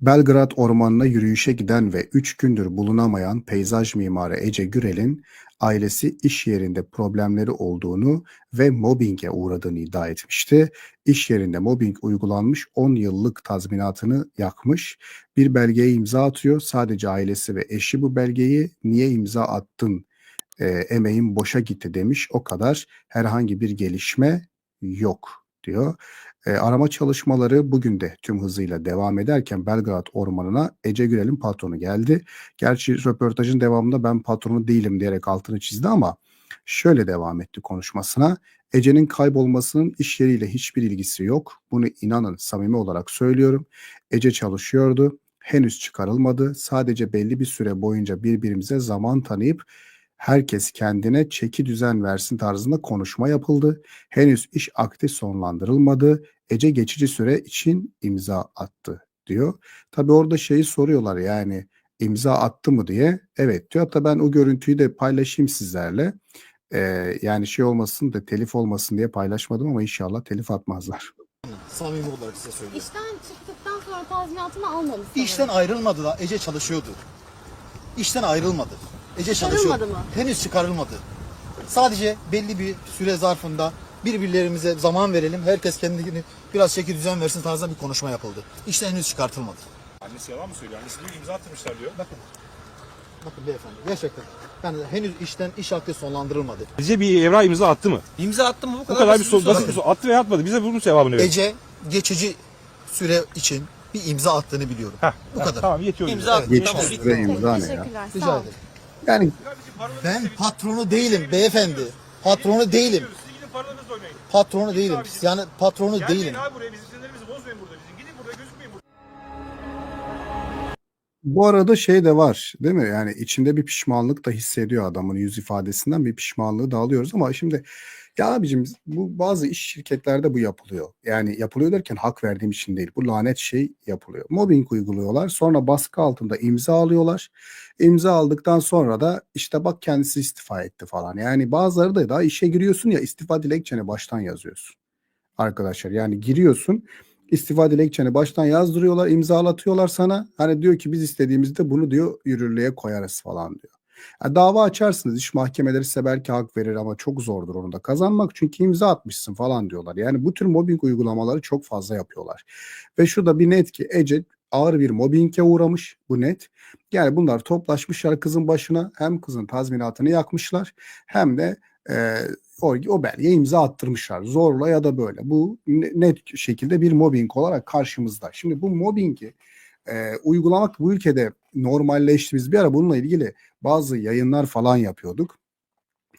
Belgrad ormanına yürüyüşe giden ve 3 gündür bulunamayan peyzaj mimarı Ece Gürel'in ailesi iş yerinde problemleri olduğunu ve mobbinge uğradığını iddia etmişti. İş yerinde mobbing uygulanmış 10 yıllık tazminatını yakmış. Bir belgeye imza atıyor. Sadece ailesi ve eşi bu belgeyi niye imza attın e, emeğim boşa gitti demiş. O kadar herhangi bir gelişme yok diyor. E, arama çalışmaları bugün de tüm hızıyla devam ederken Belgrad Ormanı'na Ece Gürel'in patronu geldi. Gerçi röportajın devamında ben patronu değilim diyerek altını çizdi ama şöyle devam etti konuşmasına. Ece'nin kaybolmasının iş yeriyle hiçbir ilgisi yok. Bunu inanın samimi olarak söylüyorum. Ece çalışıyordu. Henüz çıkarılmadı. Sadece belli bir süre boyunca birbirimize zaman tanıyıp herkes kendine çeki düzen versin tarzında konuşma yapıldı. Henüz iş akti sonlandırılmadı. Ece geçici süre için imza attı diyor. Tabi orada şeyi soruyorlar yani imza attı mı diye. Evet diyor. Hatta ben o görüntüyü de paylaşayım sizlerle. Ee, yani şey olmasın da telif olmasın diye paylaşmadım ama inşallah telif atmazlar. Samimi olarak size söylüyorum. İşten çıktıktan sonra tazminatını almadı sanırım. İşten ayrılmadı da Ece çalışıyordu. İşten ayrılmadı. Ece. Çıkarılmadı mı? Henüz çıkarılmadı. Sadece belli bir süre zarfında birbirlerimize zaman verelim. Herkes kendini biraz çeki düzen versin tarzında bir konuşma yapıldı. İşten henüz çıkartılmadı. Annesi yalan mı söylüyor? Annesi diyor ki imza attırmışlar diyor. Bakın. Bakın beyefendi gerçekten. Yani henüz işten iş akdi sonlandırılmadı. Sizce bir evrak imza attı mı? İmza attım mı bu Bu kadar, kadar bir soru, basit bir soru. Attı veya atmadı. Bize bunun cevabını verin. Ece geçici süre için bir imza attığını biliyorum. Heh, Bu heh, kadar. Tamam yetiyor. bize. İmza attım. Geçici Tamam. süre imza ne ya? Teşekkürler. Rica Sağ olun. ederim. Yani Ben patronu değilim beyefendi. Patronu değilim. Patronu değilim. Yani patronu Gelmeyin değilim. abi buraya bizim Bu arada şey de var değil mi? Yani içinde bir pişmanlık da hissediyor adamın yüz ifadesinden bir pişmanlığı da alıyoruz ama şimdi ya abicim bu bazı iş şirketlerde bu yapılıyor. Yani yapılıyor derken hak verdiğim için değil. Bu lanet şey yapılıyor. Mobbing uyguluyorlar. Sonra baskı altında imza alıyorlar. İmza aldıktan sonra da işte bak kendisi istifa etti falan. Yani bazıları da daha işe giriyorsun ya istifa dilekçeni baştan yazıyorsun. Arkadaşlar yani giriyorsun istifa dilekçeni baştan yazdırıyorlar, imzalatıyorlar sana. Hani diyor ki biz istediğimizde bunu diyor yürürlüğe koyarız falan diyor. Ya dava açarsınız. iş mahkemeleri size belki hak verir ama çok zordur onu da kazanmak. Çünkü imza atmışsın falan diyorlar. Yani bu tür mobbing uygulamaları çok fazla yapıyorlar. Ve şu da bir net ki Ece ağır bir mobbinge uğramış. Bu net. Yani bunlar toplaşmışlar kızın başına. Hem kızın tazminatını yakmışlar hem de e, o, o belgeye imza attırmışlar. Zorla ya da böyle. Bu ne- net şekilde bir mobbing olarak karşımızda. Şimdi bu mobbingi e, uygulamak bu ülkede normalleşti. Biz bir ara bununla ilgili bazı yayınlar falan yapıyorduk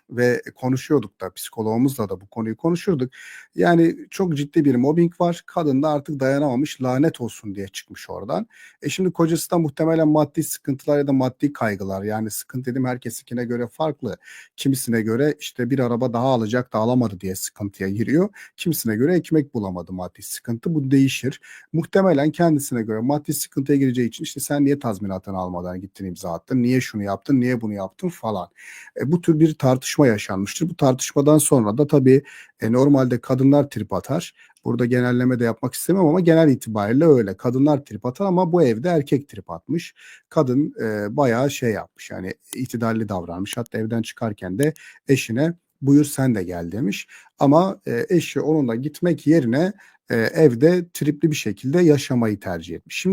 ve konuşuyorduk da psikologumuzla da bu konuyu konuşurduk. Yani çok ciddi bir mobbing var. Kadın da artık dayanamamış lanet olsun diye çıkmış oradan. E şimdi kocası da muhtemelen maddi sıkıntılar ya da maddi kaygılar. Yani sıkıntı dedim herkesinkine göre farklı. Kimisine göre işte bir araba daha alacak da alamadı diye sıkıntıya giriyor. Kimisine göre ekmek bulamadı maddi sıkıntı. Bu değişir. Muhtemelen kendisine göre maddi sıkıntıya gireceği için işte sen niye tazminatını almadan gittin imza attın? Niye şunu yaptın? Niye bunu yaptın falan. E, bu tür bir tartışma yaşanmıştır. Bu tartışmadan sonra da tabii e, normalde kadınlar trip atar. Burada genelleme de yapmak istemem ama genel itibariyle öyle. Kadınlar trip atar ama bu evde erkek trip atmış. Kadın e, bayağı şey yapmış yani itidalli davranmış. Hatta evden çıkarken de eşine buyur sen de gel demiş. Ama e, eşi onunla gitmek yerine e, evde tripli bir şekilde yaşamayı tercih etmiş. Şimdi